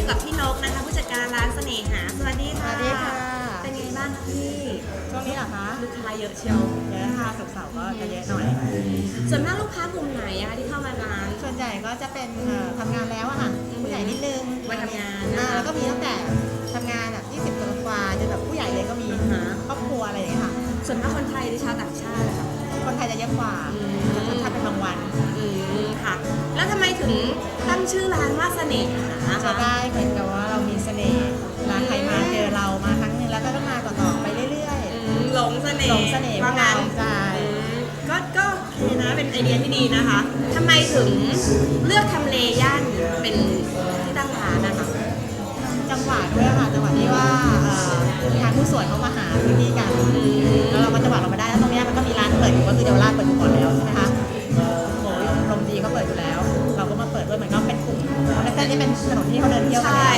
ู่กับพี่นกนะคะ ผู้จัดการร้านเสน่หา สวัสดีค่ะ สวัสดีค่ะ เป็นไงบ้างพี่ช่วงนี้เหรอคะลูกค้าเยอะเชียวเยอะค่ะสาวๆก็จะเยอะหน่อย ส่วนมากลูกค้ากลุ่มไหนอะที่เข้ามาร้าน ส่วนใหญ่ก็จะเป็นเอ่ทำงานแล้วอะค่ะผู้ใหญ่นิดนึงวัยทำงานแล้วก็มีตั้งแต่ทำงานแบบ 20 กว่าจนแบบผู้ใหญ่เลยก็มีครอบครัวอะไรอย่างเงี้ยค่ะ ส่วนมากคนไทยหรือชาวต่างชาติคนไทยจะเยอะกว่าอืม ถ้าเป็นบางวันค่ะ แล้วทำไมถึง งชื่อร้านว่าเสน่หาจะคะได้เหมือนกับว่าเรามีเสน่ห์เวลาใครมาเจอเรามาครั้งหนึงแล้วก็ต้องมาต่อๆไปเรื่อย อืมหลงเสๆน่ห์หลงเสน่ห์ว่างั้นใช่ อืมก็ก็โอเคนะเป็นไอเดียที่ดีนะคะทำไมถึงเลือกทำเลย่านเป็นที่ตั้งร้านนะคะจังหวะด้วยค่ะจังหวะที่ว่าเอ่อทางผู้สวนเขามาหาพื้นที่กัน แล้วเราก็จังหวะเรามาได้แล้วตรง นนี้เป็นถนนที่เขาเดินเที่ยวกันใช่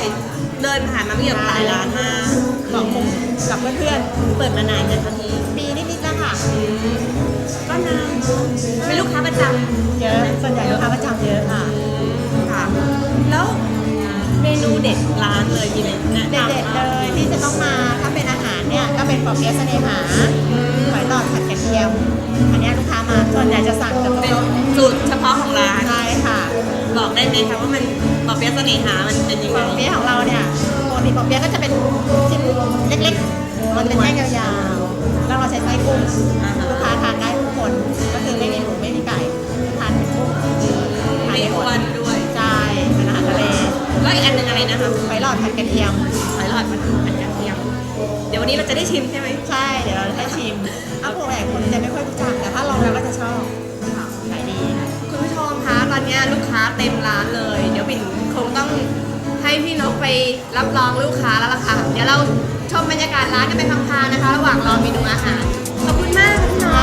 เดินผ่านมาไม่เยอะหลายร้านมากสองกลุ่มกับเพื่อนๆ เปิดมานานกันทันทีปีนิดๆแล้วค่ะ ก็นานเป็นลูกค้าประจำเยอะส่วนใหญ่ลูกค้าประจำเยอะค่ะ ค่ะ แล้วเมนูเด็ดร้านเลยมีอะไรแนะนำเด็ดๆเลยที่จะต้องมาถ้าเป็นอาหารเนี่ยก็เป็นปอเปี๊ยะเสน่หาหอยหลอดผัดกระเทียม อันเนี้ยลูกค้ามาส่วนใหญ่จะสั่งจากเป็นโต๊ะสูตรเฉพาะของร้าน ใช่ค่ะ บอกได้ไหมคะว่ามัน ปอเปี๊ยะเสน่หามันเป็นยังปไงอเปี๊ยะของเราเนี่ยปกติปอเปี๊ยะก็จะเป็นชิ้นเล็กๆ มันเป็นแท่งยาวๆ แล้วเราใช้ไส้กุ้งลูกค้าทานได้ทุกคนก็คือไม่มีหมูไม่มีไก่ทานเป็นกุ้งทานไม่ได้หมอ้วนด้วย ใช่เป็นอาหารทะเลแล้วอีกอันหนึ่งอะไรนะคะหอยหลอดผัดกระเทียม หอยหลอดมันผัดกระเทียม เดี๋ยววันนี้เราจะได้ชิมใช่ไหมใช่ เดี๋ยวเราจะให้ชิมอ้าพวกหลายคนจะไม่ค่อยรู้จักแต่ถ้าลองแล้วก็จะชอบขายดีคุณผู้ชมคะตอนนี้ลูกค้าเต็มร้าน ให้พี่นกไปรับรองลูกค้าแล้วล่ะค่ะ เดี๋ยวเราชมบรรยากาศร้านกันไปพังๆนะคะ ระหว่างรอเมนูอาหาร ขอบคุณมากค่ะ